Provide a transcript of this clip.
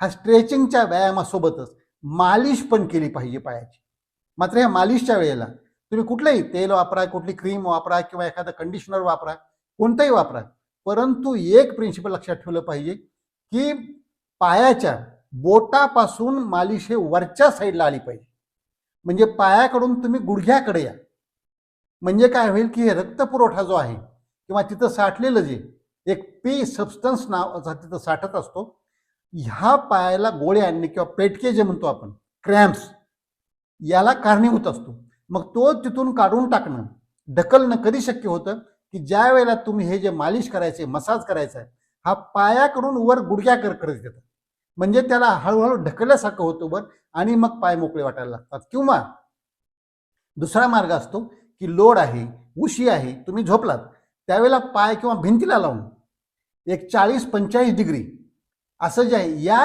हा स्ट्रेचिंगच्या व्यायामासोबतच मालिश पण केली पाहिजे पायाची. मात्र ह्या मालिशच्या वेळेला तुम्ही कुठलंही तेल वापरा कुठली क्रीम वापरा किंवा एखादं कंडिशनर वापरा कोणतंही वापरा. परंतु एक प्रिन्सिपल लक्षात ठेवलं पाहिजे की पायाच्या बोटापासून मालिश हे वरच्या साईडला आली पाहिजे. म्हणजे पायाकडून तुम्ही गुडघ्याकडे या. म्हणजे काय होईल की हे रक्तपुरवठा जो आहे किंवा तिथं साठलेलं जे एक पी सबस्टन्स नावाचा तिथं साठत असतो ह्या पायाला गोळे आणणे किंवा पेटके जे म्हणतो आपण क्रॅम्प्स याला कारणीभूत असतो. मग तो तिथून काढून टाकणं ढकलणं कधी शक्य होतं? की ज्या वेळेला तुम्ही हे जे मालिश करायचे मसाज करायचा आहे हा पायाकडून वर गुडघ्याकर करत येतात. म्हणजे त्याला हळूहळू ढकलल्यासारखं होतं वर आणि मग पाय मोकळे वाटायला लागतात. किंवा दुसरा मार्ग असतो की लोड आहे उशी आहे तुम्ही झोपलात त्यावेळेला पाय किंवा भिंतीला लावून एक चाळीस पंचेचाळीस डिग्री असं जे आहे या